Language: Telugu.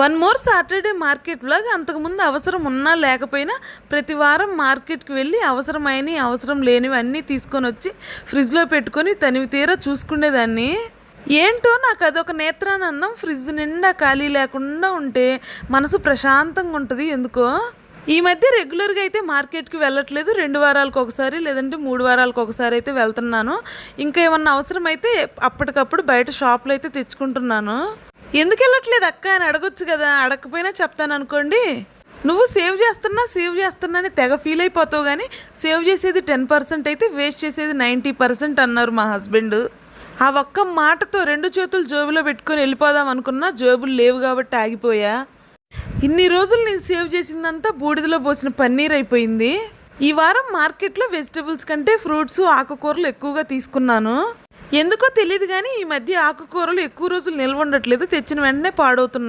One more Saturday market vlog. అంతకుముందు అవసరం ఉన్నా లేకపోయినా ప్రతి వారం మార్కెట్కి వెళ్ళి అవసరమైనవి అవసరం లేనివి అన్నీ తీసుకొని వచ్చి ఫ్రిడ్జ్లో పెట్టుకొని తనివి తీరా చూసుకునేదాన్ని ఏంటో నాకు అదొక నేత్రానందం. ఫ్రిడ్జ్ నిండా ఖాళీ లేకుండా ఉంటే మనసు ప్రశాంతంగా ఉంటుంది. ఎందుకో? ఈ మధ్య రెగ్యులర్గా అయితే మార్కెట్కి వెళ్ళట్లేదు. రెండు వారాలకు ఒకసారి లేదంటే మూడు వారాలకు ఒకసారి అయితే వెళ్తున్నాను. ఇంకా ఏమన్నా అవసరమైతే అప్పటికప్పుడు బయట షాప్లో అయితే తెచ్చుకుంటున్నాను. ఎందుకు వెళ్ళట్లేదు అక్క అని అడగొచ్చు కదా. అడగకపోయినా చెప్తాను అనుకోండి. నువ్వు సేవ్ చేస్తున్నా సేవ్ చేస్తున్నా అని తెగ ఫీల్ అయిపోతావు కానీ సేవ్ చేసేది టెన్ పర్సెంట్ అయితే వేస్ట్ చేసేది నైంటీ పర్సెంట్ అన్నారు మా హస్బెండ్ ఆ ఒక్క మాటతో రెండు చేతులు జోబులో పెట్టుకొని వెళ్ళిపోదాం అనుకున్నా జోబులు లేవు కాబట్టి ఆగిపోయా. ఇన్ని రోజులు నేను సేవ్ చేసిందంతా బూడిదలో పోసిన పన్నీర్ అయిపోయింది. ఈ వారం మార్కెట్లో వెజిటబుల్స్ కంటే ఫ్రూట్స్ ఆకుకూరలు ఎక్కువగా తీసుకున్నాను. ఎందుకో తెలియదు కానీ ఈ మధ్య ఆకుకూరలు ఎక్కువ రోజులు నిల్వ ఉండట్లేదు. తెచ్చిన వెంటనే పాడవుతున్నాయి